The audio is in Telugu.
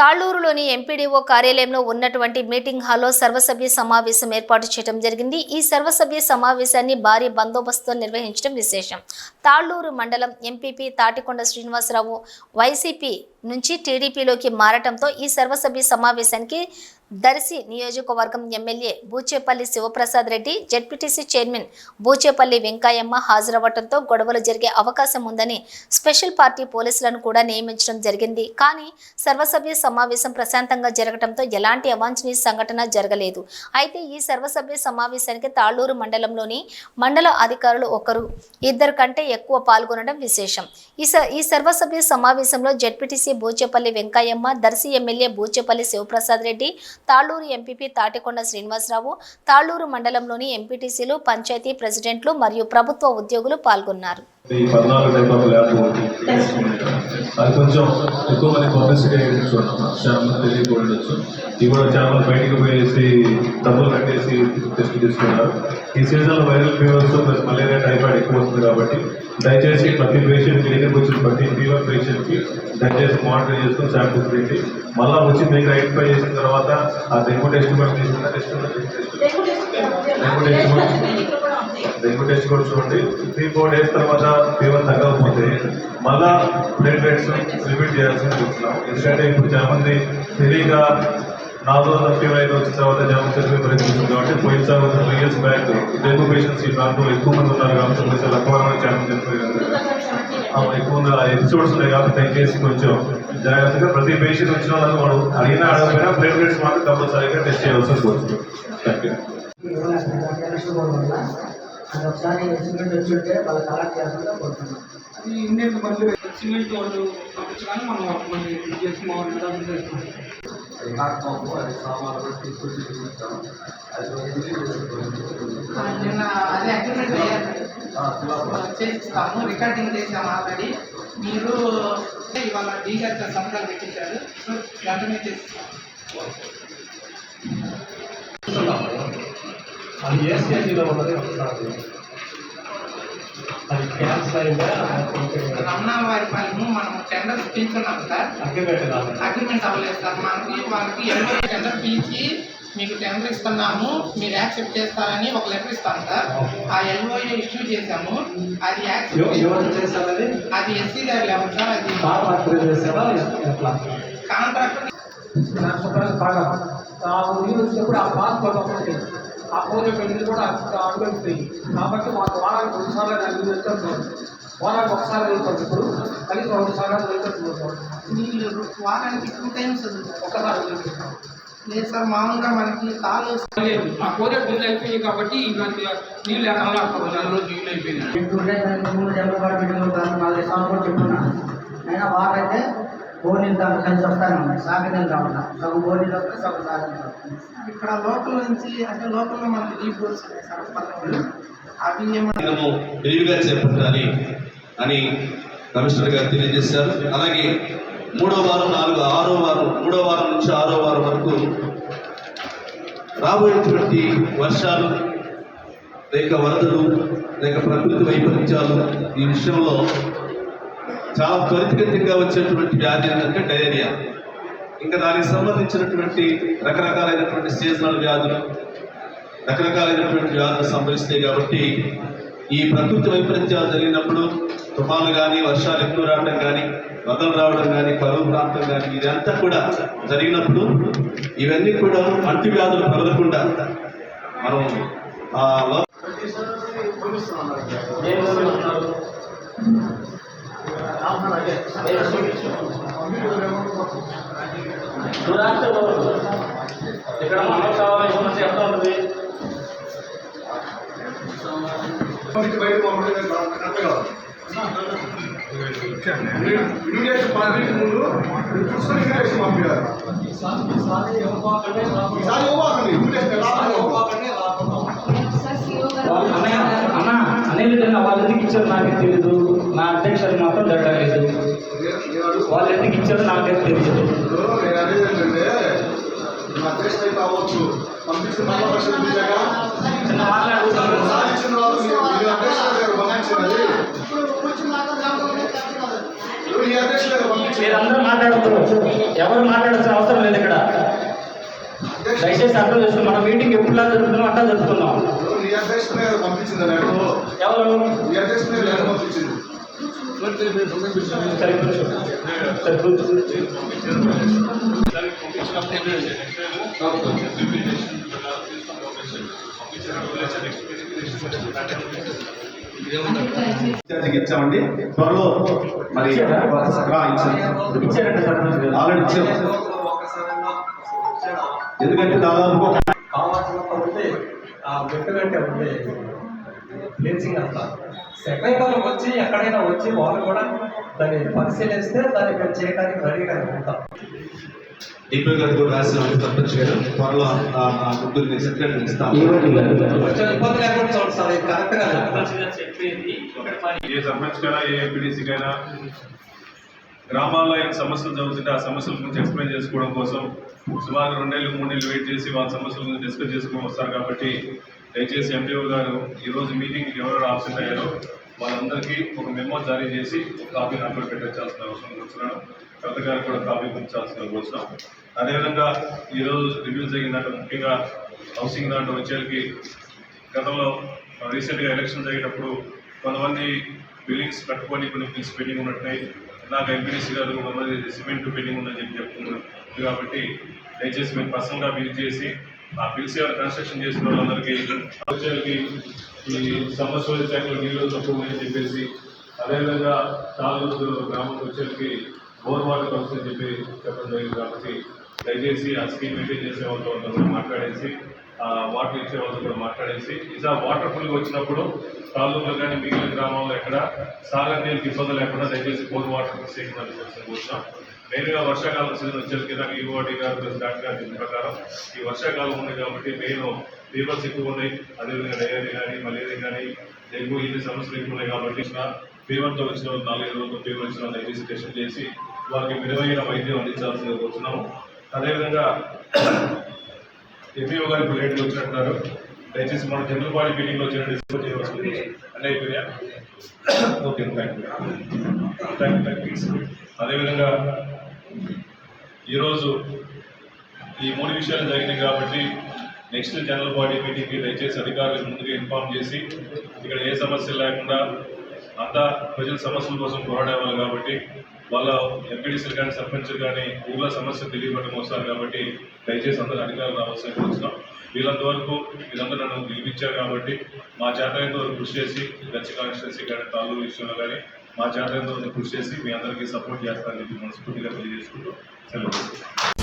తాళ్ళూరులోని ఎంపీడీఓ కార్యాలయంలో ఉన్నటువంటి మీటింగ్ హాల్లో సర్వసభ్య సమావేశం ఏర్పాటు చేయడం జరిగింది. ఈ సర్వసభ్య సమావేశాన్ని భారీ బందోబస్తుతో నిర్వహించడం విశేషం. తాళ్ళూరు మండలం ఎంపీపీ తాటికొండ శ్రీనివాసరావు వైసీపీ నుంచి టీడీపీలోకి మారటంతో ఈ సర్వసభ్య సమావేశానికి దర్శి నియోజకవర్గం MLA Buchepalli Sivaprasad Reddy ZPTC chairman Buchepalli Venkayamma హాజరవ్వడంతో గొడవలు జరిగే అవకాశం ఉందని స్పెషల్ పార్టీ పోలీసులను కూడా నియమించడం జరిగింది. కానీ సర్వసభ్య సమావేశం ప్రశాంతంగా జరగడంతో ఎలాంటి అవాంఛనీయ సంఘటన జరగలేదు. అయితే ఈ సర్వసభ్య సమావేశానికి తాళ్ళూరు మండలంలోని మండల అధికారులు ఒకరు ఇద్దరు కంటే ఎక్కువ పాల్గొనడం విశేషం. ఈ స ఈ సర్వసభ్య సమావేశంలో ZPTC Buchepalli Venkayyamma Darsi MLA Buchepalli Sivaprasad Reddy Talluru MPP Tatikonda Srinivasarao Talluru మండలంలోని ఎంపీటీసీలు పంచాయతీ ప్రెసిడెంట్లు మరియు ప్రభుత్వ ఉద్యోగులు పాల్గొన్నారు. ఈ పద్నాలుగు టైప్ ఆఫ్ ల్యాబ్ అది కొంచెం ఎక్కువ మంది పబ్లిసిటీ అయ్యేటట్టు చాలా మంది తెలియకపోవచ్చు ఇవి కూడా చాలా మంది బయటికి పోయేసి డబ్బులు కట్టేసి టెస్ట్ తీసుకున్నారు ఈ సీజన్లో viral fevers plus malaria typhoid ఎక్కువ వస్తుంది కాబట్టి దయచేసి ప్రతి పేషెంట్ క్లినిక్ వచ్చిన ప్రతి ఫీవర్ పేషెంట్కి దయచేసి మానిటర్ చేసుకుని శాంపుల్స్ పెట్టి మళ్ళీ వచ్చి మీకు ఐడెంటిఫై చేసిన తర్వాత ఆ డెంగ్యూ టెస్ట్ కూడా తీసుకున్న test dengue test dengue test కూడా చూడండి. త్రీ ఫోర్ డేస్ తర్వాత ఫీవర్ తగ్గకపోతే మళ్ళా బ్లడ్ రేట్స్ రిపీట్ చేయాల్సి చూస్తున్నాం. ఎందుకంటే ఇప్పుడు చాలా మంది తెలియక నాలుగు వందల ఫీవర్ అయితే వచ్చిన తర్వాత జామ చేసే ప్రయత్నిస్తుంది కాబట్టి పోయిన తర్వాత three years back dengue patients ఈ ప్రాంతంలో ఎక్కువ మంది ఉన్నారు కాబట్టి కొంచెం లక్కవరం ఛాలెంజ్ చనిపోయారు ఎక్కువ ఎపిసోడ్స్ ఉన్నాయి కాబట్టి దయచేసి కొంచెం జాగ్రత్తగా ప్రతి పేషెంట్ వచ్చిన వాళ్ళు వాడు అడిగినా అడగకపోయినా బ్లడ్ రేట్స్ మాత్రం కంపల్సరీగా టెస్ట్ చేయవలసి వస్తుంది. థ్యాంక్ యూ అది ఒకసారి ఎస్టిమేట్ వచ్చి ఉంటే వాళ్ళు కలెక్ట్ చేస్తుంటే కోరుతున్నాం. అది ఇండియన్ మళ్ళీ సిమెంట్ వాళ్ళు పంపించడానికి మనం మళ్ళీ ఇది చేసి మా వాళ్ళు అది కాకపోతే అది సామాన్లు తీసుకొచ్చి చూపిస్తాం అది నిన్న అదే అగ్రిమెంట్ చేస్తాము రికార్డింగ్ చేసాము ఆల్రెడీ. మీరు ఇవాళ డీ గారితో సంతకాలు పెట్టించారు. సో వెంటనే చేస్తాం. అది ఏ స్టేజ్లో ఉన్నది? ఒకసారి. అది క్యాన్సర్ రమణ వారి పనులు మనం టెండర్ పిలుచున్నాం సార్. అగ్రిమెంట్ అగ్రిమెంట్ అవ్వలేదు సార్. మనకి వాళ్ళకి ఎన్నో టెండర్ పిలిచి మీకు టెండర్ ఇస్తున్నాము మీరు యాక్సెప్ట్ చేస్తారని ఒక లెటర్ ఇస్తాం సార్. ఆ ఎల్ఓఏ ఇష్యూ చేశాము. అది యాక్సెప్ట్ అది ఎస్సీ గారి లెవెల్ సార్. అది బాగా అప్గ్రేడ్ చేశారా? ఎట్లా? కాంట్రాక్ట్ నష్టపడాలి బాగా. ఆ నీళ్ళు వచ్చినప్పుడు ఆ పాస్ ఆ పూజ పెళ్ళి కూడా అనుభవిస్తాయి కాబట్టి మాకు వారానికి రెండు సార్లు ఐదు వెళ్తాం వారానికి ఒకసారి వెళ్తాం ఇప్పుడు కనీసం రెండు సార్లు వెళ్తాం నీళ్ళు వారానికి టూ టైమ్స్ ఒకసారి లేదు సార్ మామూలుగా మనకి లేదు ఆ కోరే బిల్లు అయిపోయింది కాబట్టి ఇలాంటి నీళ్ళు ఎక్కడ నెల రోజు నీళ్ళు అయిపోయింది పెట్టుకుంటే దానికి మూడు డెబ్బై పాటు నాలుగు సంవత్సరాలు చెప్పుకున్నాను అయినా వాటర్ బోర్నీళ్ళు దాంట్లో కలిసి వస్తానే ఉన్నాయి. సాగు నీళ్ళు రావట్లా సగం బోర్నీళ్ళు వస్తే సగం సాగు నీళ్ళు వస్తాయి. ఇక్కడ లోకల్ నుంచి అంటే లోకల్లో మనకి డీప్ బోర్స్ అవి విరివిగా చేపట్టాలి అని కమిషనర్ గారు తెలియజేశారు. అలాగే మూడో వారం నాలుగు ఆరో వారం మూడో వారం నుంచి ఆరో వారం వరకు రాబోయేటువంటి వర్షాలు లేక వరదలు లేక ప్రకృతి వైపరీత్యాలు ఈ విషయంలో చాలా త్వరితగతిగా వచ్చేటువంటి వ్యాధి ఏంటంటే డయేరియా. ఇంకా దానికి సంబంధించినటువంటి రకరకాలైనటువంటి సీజనల్ వ్యాధులు రకరకాలైనటువంటి వ్యాధులు సంభవిస్తాయి కాబట్టి ఈ ప్రకృతి వైపరీత్యాలు జరిగినప్పుడు తుఫాన్లు కానీ వర్షాలు ఎక్కువ రావడం కానీ వదలు రావడం కానీ కరువు ప్రాంతం కానీ ఇదంతా కూడా జరిగినప్పుడు ఇవన్నీ కూడా అంటు వ్యాధులు ప్రబలకుండా మనం ఆ లో- ఇక్కడ మనం కావాలి సమస్య ఎంత ఉంటుంది ఇన్విటేషన్ పంపించే ముందు చూసుకొని ఇన్విటేషన్ పంపించారు ఈసారి ఇవ్వకండి ఇన్విటేషన్ ఎలా అన్నయ్య అదేవిధంగా వాళ్ళు ఎందుకు ఇచ్చారు నాకే తెలియదు నా అధ్యక్షుడు మాత్రం జరగలేదు వాళ్ళు ఎందుకు ఇచ్చారు నాకే తెలియదు మీరందరూ మాట్లాడుతున్నారు ఎవరు మాట్లాడాల్సిన అవసరం లేదు ఇక్కడ. దయచేసి అర్థం చేసుకుని మన మీటింగ్ ఎప్పుడు జరుపుతున్నాం అట్లా జరుపుతున్నాం పంపించింది ఎవరు? ఇచ్చామండి. త్వరలో మరి ఇచ్చారంట ఆల్రెడీ ఇచ్చాం. ఎందుకంటే దాదాపు క్లీన్సింగ్ అంతా. సెకండ్ వచ్చి ఎక్కడైనా వచ్చి వాళ్ళు కూడా దాన్ని పరిశీలిస్తే దాన్ని మేము చేయడానికి రెడీగా ఉంటాం. డిపో గారు కూడా రాసిన సర్పంచ్ గారు. త్వరలో ఆ, ఆ ముగ్గురిని సెక్రటరీ ఇస్తాం. కొంచెం ఇబ్బంది లేకుండా చూడండి సార్ ఇది కరెక్ట్గా సర్పంచ్ గారు చెప్పేది ఒకటి పని ఏ సర్పంచ్కైనా ఏ ఎంపీడీసీకైనా గ్రామాల్లో ఏం సమస్యలు జరుగుతుంటే ఆ సమస్యల గురించి ఎక్స్ప్లెయిన్ చేసుకోవడం కోసం సుమారు రెండేళ్ళు మూడేళ్ళు వెయిట్ చేసి వాళ్ళ సమస్యల గురించి డిస్కస్ చేసుకుని వస్తారు కాబట్టి దయచేసి ఎంపీఓ గారు ఈరోజు మీటింగ్కి ఎవరెవరు ఆబ్సెంట్ అయ్యారో వాళ్ళందరికీ ఒక మెమో జారీ చేసి ఒక కాపీ నాకు పెట్టాల్సిన అవసరం కూర్చున్నాను కలెక్టర్ గారికి కూడా కాపీ పంచాల్సిన కూర్చున్నాం అదేవిధంగా ఈరోజు రివ్యూ జరిగిన దాంట్లో ముఖ్యంగా హౌసింగ్ దాంట్లో వచ్చేకి గతంలో రీసెంట్గా ఎలక్షన్ జరిగేటప్పుడు కొంతమంది బిల్డింగ్స్ కట్టుకొని కొన్ని బిల్స్ పెండింగ్ ఉన్నట్టున్నాయి. నాకు ఎంపీడీసీ గారు కొంతమంది సిమెంట్ పెండింగ్ ఉందని చెప్పి చెప్తున్నారు. కాబట్టి దయచేసి మీరు పర్సనల్గా విజిట్ చేసి ఆ పిలిసిఆర్ కన్స్ట్రక్షన్ చేసిన వాళ్ళందరికీ వచ్చేకి ఈ సమస్యల శాఖలో నీళ్ళు తక్కువ అని చెప్పేసి అదేవిధంగా తాలూరు గ్రామంలో వచ్చేకి బోర్ వాటర్ కౌన్సిల్ అని చెప్పి చెప్పడం జరిగింది కాబట్టి దయచేసి ఆ స్కీమ్ మెయింటైన్ చేసే వాళ్ళతో కూడా మాట్లాడేసి ఆ వాటర్ ఇచ్చే వాళ్ళతో కూడా మాట్లాడేసి ఇలా వాటర్ ఫుల్గా వచ్చినప్పుడు తాలూకులో కానీ మిగిలిన గ్రామాల్లో ఎక్కడ సాగర్ నీళ్ళకి ఇబ్బంది లేకుండా దయచేసి బోర్ వాటర్ సేకరణ కూర్చున్నాం మెయిన్గా వర్షాకాలం సీజన్ వచ్చేసరికి నాకు ఈఓటి గారు ప్లస్ డాక్టర్ దీని ప్రకారం ఈ వర్షాకాలం ఉంది కాబట్టి మెయిన్ ఫీవర్స్ ఎక్కువ ఉన్నాయి. అదేవిధంగా డయేరియా కానీ మలేరియా కానీ డెంగ్యూ ఇన్ని సమస్యలు ఎక్కువ ఉన్నాయి కాబట్టి ఫీవర్తో వచ్చిన వాళ్ళు నాలుగైదు రోజులు ఫీవర్ వచ్చిన వాళ్ళు ఐదు టెస్ట్ చేసి వారికి మెరుగైన వైద్యం అందించాల్సిందిగా కోరుతున్నాము అదేవిధంగా ఎంపీఓ గారు ఇప్పుడు లేట్గా వచ్చినట్టున్నారు. దయచేసి మన జనరల్ బాడీ మీటింగ్లో వచ్చిన డిస్కస్ చేయవలసింది అన్నీ అయిపోయా okay thank you thank you thank you అదేవిధంగా ఈరోజు ఈ మూడు విషయాలు జరిగినాయి కాబట్టి నెక్స్ట్ జనరల్ బాడీ మీటింగ్కి దయచేసి అధికారులకు ముందుగా ఇన్ఫార్మ్ చేసి ఇక్కడ ఏ సమస్యలు లేకుండా అంతా ప్రజల సమస్యల కోసం పోరాడేవాళ్ళు కాబట్టి వాళ్ళ ఎంపీడీసీలు కానీ సర్పంచ్లు కానీ ఊళ్ళో సమస్యలు తెలియబడడం వస్తారు కాబట్టి దయచేసి అందరూ అధికారులు రావాల్సిన వచ్చినాం వీళ్ళంత వరకు వీళ్ళందరూ నన్ను పిలిపించారు కాబట్టి మా జాతరంత వరకు కృషి చేసి గచ్చి కాన్స్టిట్యున్సీ కానీ తాలూరు విషయంలో కానీ మా జాతరంత వరకు కృషి చేసి మీ అందరికీ సపోర్ట్ చేస్తానని చెప్పి మనస్ఫూర్తిగా తెలియజేసుకుంటూ సెలవు